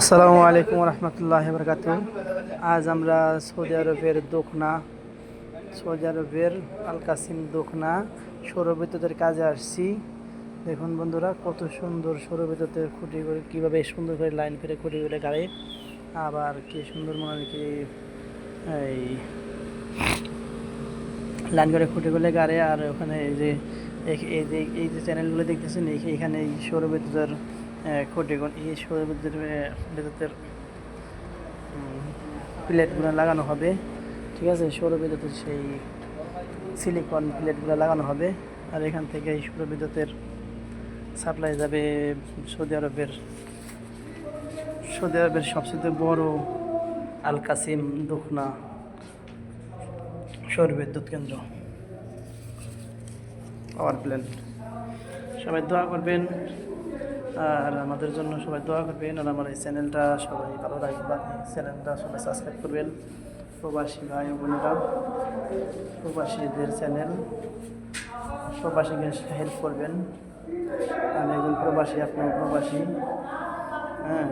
আসসালামু আলাইকুম রহমতুল্লাহ বরকাত আজ আমরা সৌদি আরবের দোখনা সৌদি আরবের আল কাসিম দোখনা সৌরবিদ্যুতের কাজে আসছি। দেখুন বন্ধুরা, কত সুন্দর সৌরবিদ্যুতের খুঁটি করে, কীভাবে সুন্দর করে লাইন করে খুঁটি করে গাড়ে। আবার কি সুন্দর মনে হয় কি এই লাইন করে খুঁটি করে গাড়ে, আর ওখানে এই যে, এই- যে, এই যে চ্যানেলগুলো দেখতেছেন এখানে সৌরবিদ্যুতের খুঁটি এই সৌরবিদ্যুতের আহ, বিদ্যুতের প্লেটগুলো লাগানো হবে। ঠিক আছে? সৌরবিদ্যুতের সেই সিলিকন প্লেটগুলো লাগানো হবে। আর এখান থেকে এই সৌরবিদ্যুতের সাপ্লাই যাবে সৌদি আরবের। সৌদি আরবের সবচেয়ে বড় আল কাসিম দুখনা সৌরবিদ্যুৎ কেন্দ্র। পাওয়ার প্ল্যান্ট সবাই দোয়া করবেন। আর আমাদের জন্য সবাই দোয়া করবেন আর আমার এই চ্যানেলটা সবাই ভালো রাখবেন, চ্যানেলটা সবাই সাবস্ক্রাইব করবেন। প্রবাসী ভাই বোনেরা, প্রবাসীদের চ্যানেল, প্রবাসীকে হেল্প করবেন। আমি একজন প্রবাসী আপনার প্রবাসী। হ্যাঁ